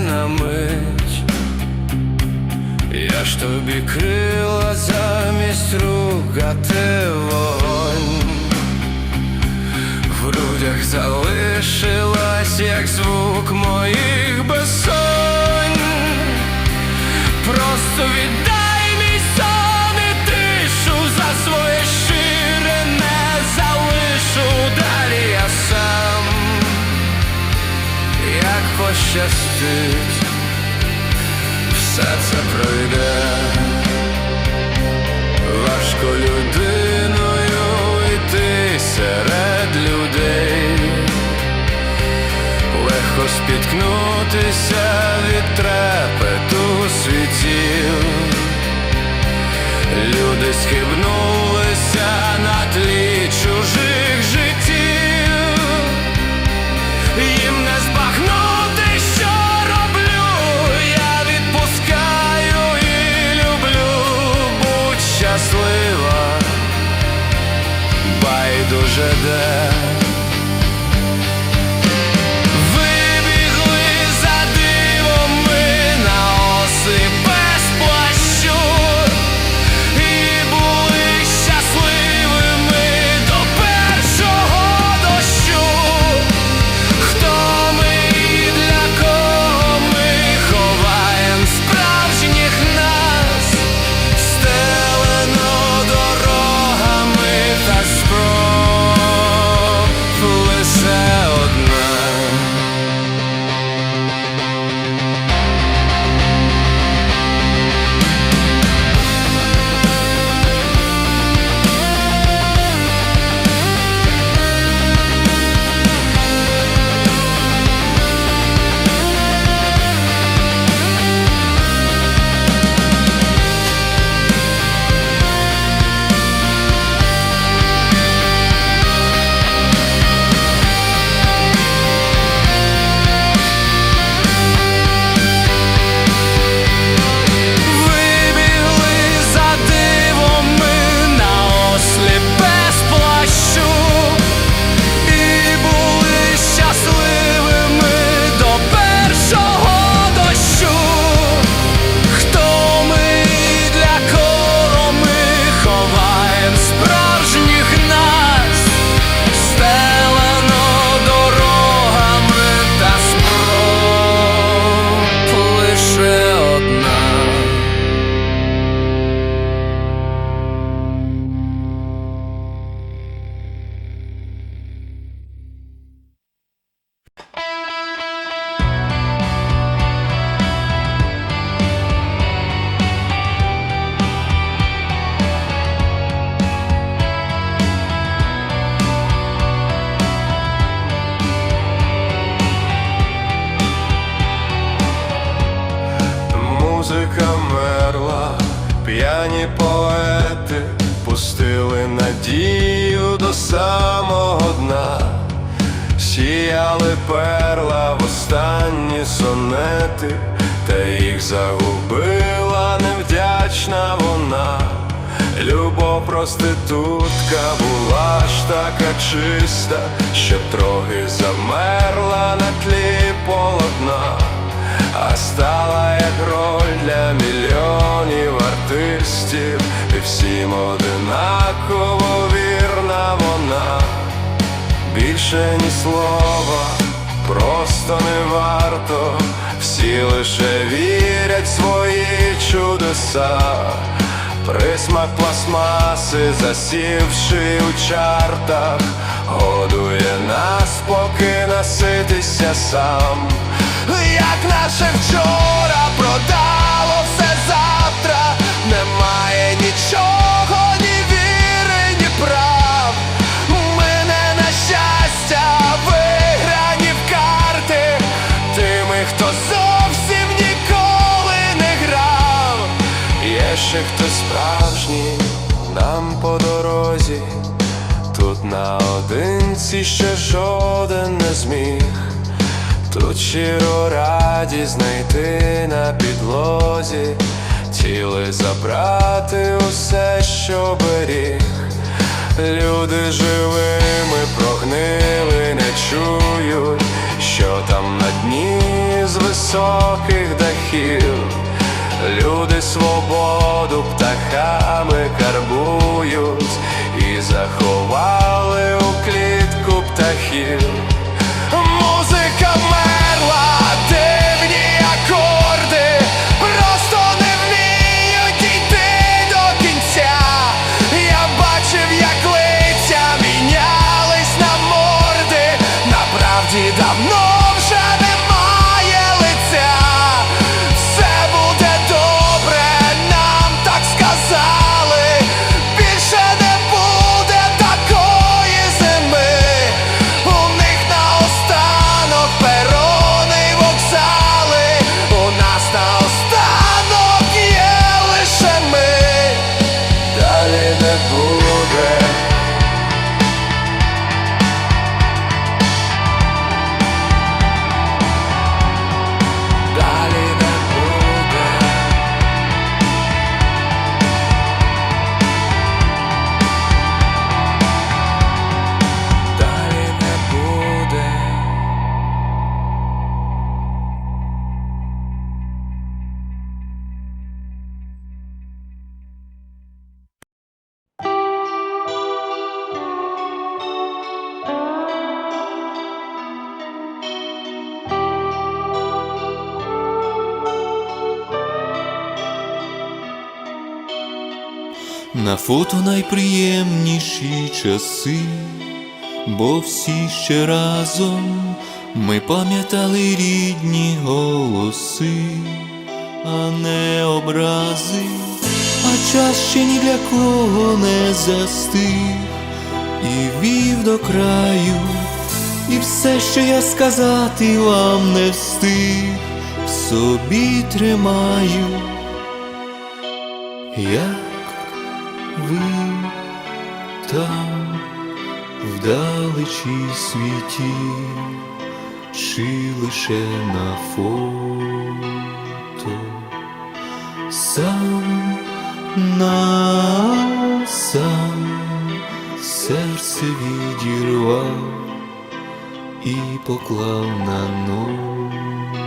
на мить, я ж тобі крила замість рук, а вогонь, в грудях залишилась, як звук моїх безсонь, просто віддай. Just пощастить, все це пройде. Важко людиною йти серед людей, легко спіткнутися від трепету світів. Люди схибнулися przede надію до самого дна, сіяли перла в останні сонети, та їх загубила невдячна вона. Любов проститутка була ж така чиста, що трохи замерла на тлі полотна а стала як роль для мільйонів більше ні слова, просто не варто, всі лише вірять в свої чудеса. Присмак пластмаси, засівши у чартах, годує нас, поки наситися сам. Як наше вчора продало наодинці ще жоден не зміг. Тут щиро раді знайти на підлозі, тіли забрати усе, що беріг. Люди живими прогнили, не чують, що там на дні з високих дахів. люди свободу птахами карбують і заховали у клітку птахів. На фото найприємніші часи, бо всі ще разом ми пам'ятали рідні голоси, а не образи, а час ще ні для кого не застиг і вів до краю, і все, що я сказати вам не встиг, в собі тримаю. Як ви там вдалечі світі, чи лише на фото сам на сам серце відірвав і поклав на ноти.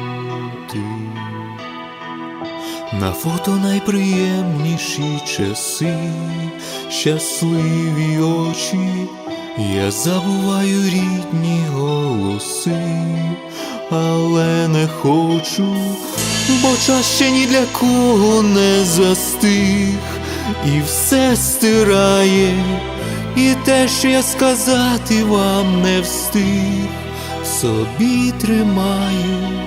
На фото найприємніші часи, щасливі очі, я забуваю рідні голоси, але не хочу, бо час ще ні для кого не застиг, і все стирає, і те, що я сказати вам не встиг, собі тримаю.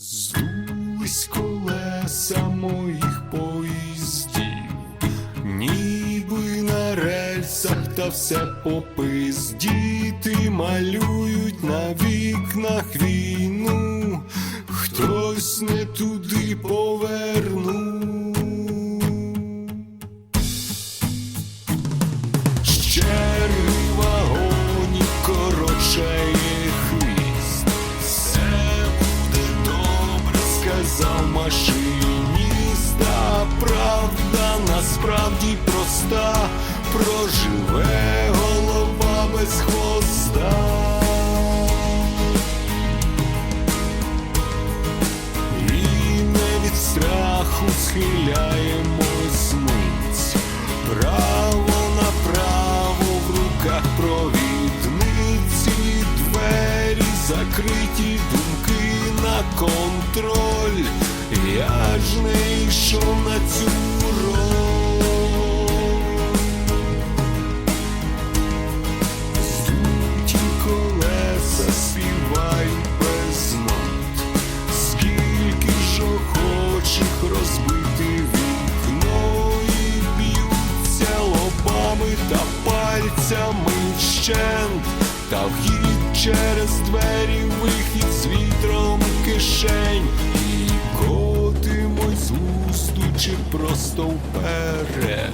Здулись колеса моїх поїздів, ніби на рельсах, та все попиздіти малюють на вікнах війну, хтось не туди повернув. контроль, я ж не йшов на цю Здуті колеса співай без нот, скільки ж охочих розбити вікно і б'ються лобами та пальцями вщент, та вхід через двері вихід світ кишень. І котимось з чи просто вперед.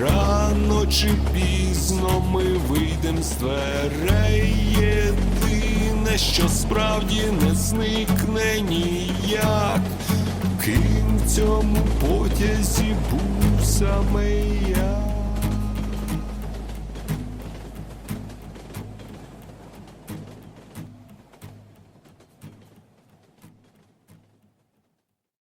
Рано чи пізно ми вийдем з дверей. Єдине, що справді не зникне ніяк. Ким в цьому потязі був саме я.